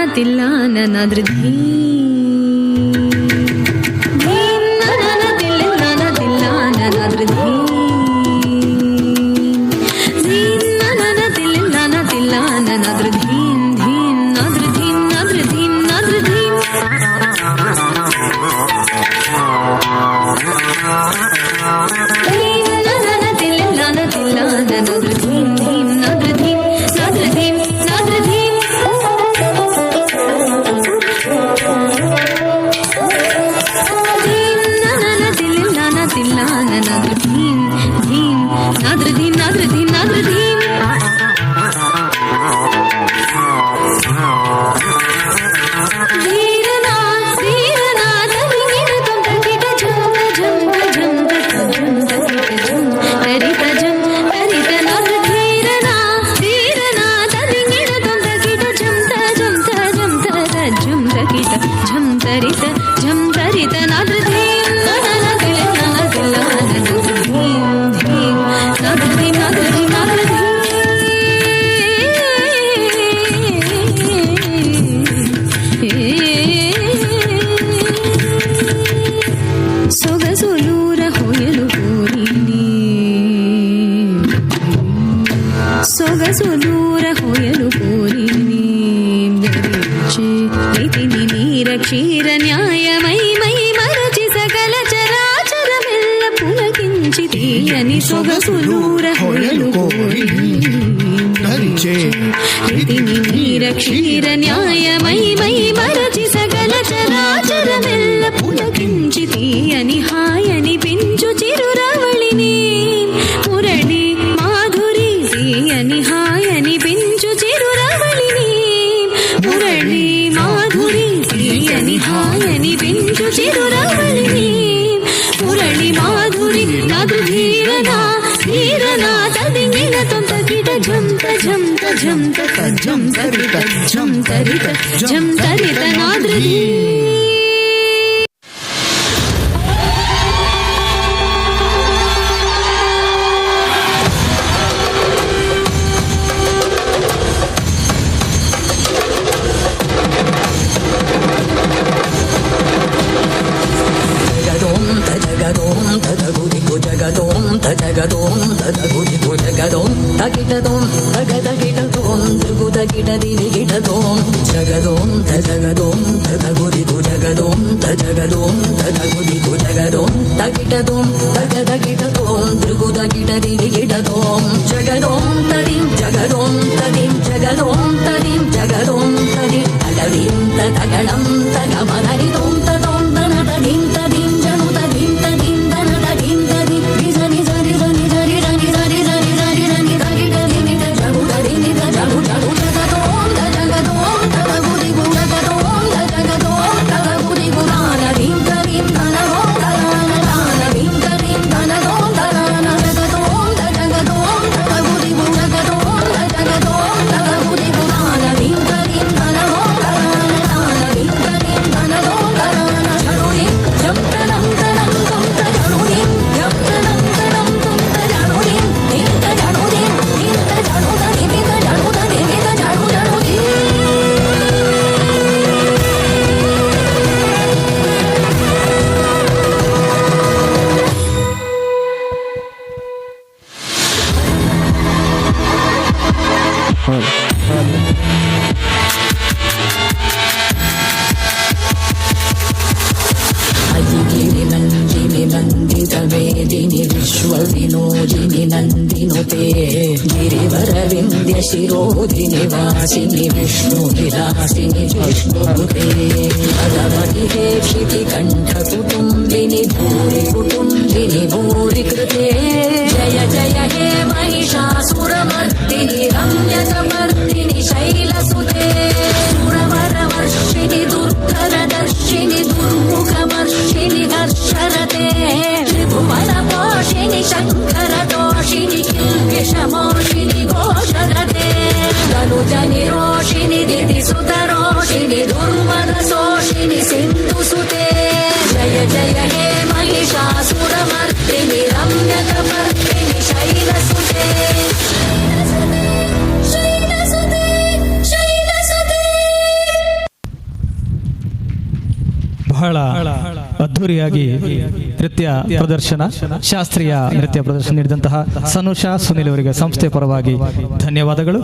ಕಾಣತಿಲ್ಲ ನನ್ನದ್ರ ಧೀ క్షీర న్యాయమైమై మరచి సకల చరాచరమెల్ల పులకించి తీయని సొగసులూర హొయలు కోరి. నీర క్షీర న్యాయమైమై మరచి సకల చరాచరమెల్ల పులకించి తీయని హాయని పిన్ నిహాయని వింజు చిరురవళిని మురళి మాధురి నదు ధీరనా ధీరనా తదింగిన తొంత కిట జంత జంత జంత జంతరిత జంతరిత జంతరిత నాదృ దదగుదిగు జగదోం దదగదోం దదగుదిగు జగదోం తగిటదోం తగదగిటదోం దృగు తగిటదినిగిటదోం జగదోం దదగదోం దదగుదిగు జగదోం దదగదోం దదగుదిగు జగదోం తగిటదోం తగదగిటదోం దృగు తగిటదినిగిటదోం జగదోం తది fun. ಿನಿ ವಿಶ್ವವಿನೋ ಜಿನಿ ನಂದಿನುತೆ ಗಿರಿವರವಿಂದ್ಯ ಶಿರೋದಿನಿ ವಾಸಿನಿ ವಿಷ್ಣು ವಿಲಾಸಿನಿ ವಿಷ್ಣುತೆ ಪದಮತಿ ಹೇ ಕ್ಷಿತಿ ಕಂಠ ಕುಟುಂಬಿನಿ ಭೂರಿ ಕುಟುಂಬಿನಿ ಭೂರಿ ಕೃತೆ ಜಯ ಜಯ ಹೇ ಅದ್ಧೂರಿಯಾಗಿ ನೃತ್ಯ ಪ್ರದರ್ಶನ ಶಾಸ್ತ್ರೀಯ ನೃತ್ಯ ಪ್ರದರ್ಶನ ನೀಡಿದಂತಹ ಸನುಷಾ ಸುನಿಲ್ ಅವರಿಗೆ ಸಂಸ್ಥೆ ಪರವಾಗಿ ಧನ್ಯವಾದಗಳು.